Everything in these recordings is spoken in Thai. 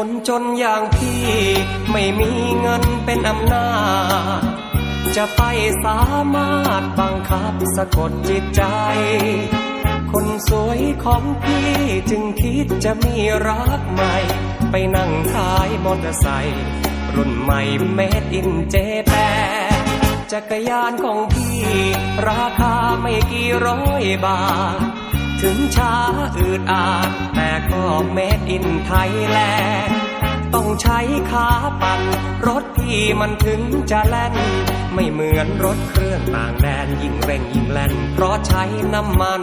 คนจนอย่างพี่ไม่มีเงินเป็นอำนาจ จะไปสามารถบังคับสะกดจิตใจ คนสวยของพี่จึงคิดจะมีรักใหม่ ไปนั่งท้ายมอเตอร์ไซค์รุ่นใหม่เมดอินเจแปจักรยานของพี่ ราคาไม่กี่ร้อยบาท ถึงช้าอืดอาดแต่ก็เมดอินไทยแลนด์ ต้องใช้ขาปั่นรถพี่มันถึงจะแล่น ไม่เหมือนรถเครื่องต่างแดนยิ่งเร่งยิ่งแล่น เพราะใช้น้ำมัน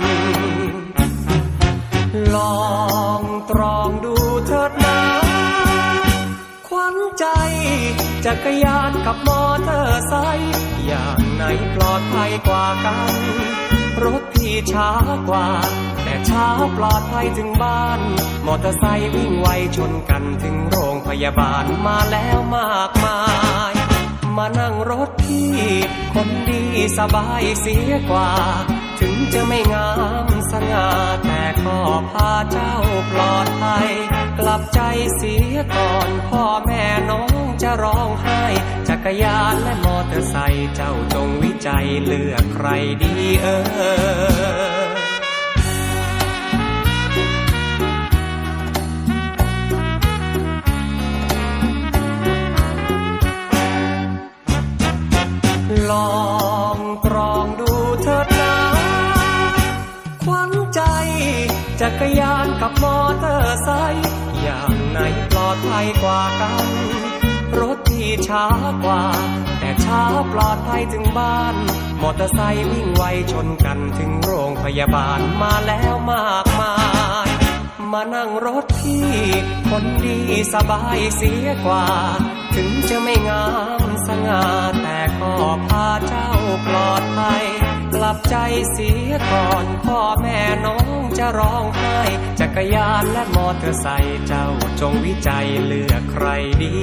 ลองตรองดูเถิดนะขวัญใจจักรยานกับมอเตอร์ไซค์อย่างไหนปลอดภัยกว่ากัน รถพี่ช้ากว่า เช้าปลอดภัยถึงบ้าน มอเตอร์ไซค์วิ่งไวชนกันถึงโรงพยาบาลมาแล้วมากมาย มานั่งรถพี่ คนดีสบายเสียกว่า ถึงจะไม่งามสง่าแต่ก็พาเจ้าปลอดภัย กลับใจเสียก่อน พ่อแม่น้องจะร้องไห้ จักรยานและมอเตอร์ไซค์เจ้าจงวิจัยเลือกใครดีเออ ลองตรองดูเถิดนะขวัญใจจักรยานกับมอเตอร์ไซค์อย่างไหนปลอดภัยกว่ากัน รถที่ช้ากว่า แต่ช้าปลอดภัยถึงบ้าน มอเตอร์ไซค์วิ่งไวชนกันถึงโรงพยาบาลมาแล้วมากมาย มานั่งรถพี่คนดีสบายเสียกว่า ถึงจะไม่งามสง่าแต่ก็พาเจ้าปลอดภัยกลับใจเสียก่อนพ่อแม่น้องจะร้องไห้จักรยานและมอเตอร์ไซค์เจ้าจงวิจัยเลือกใครดี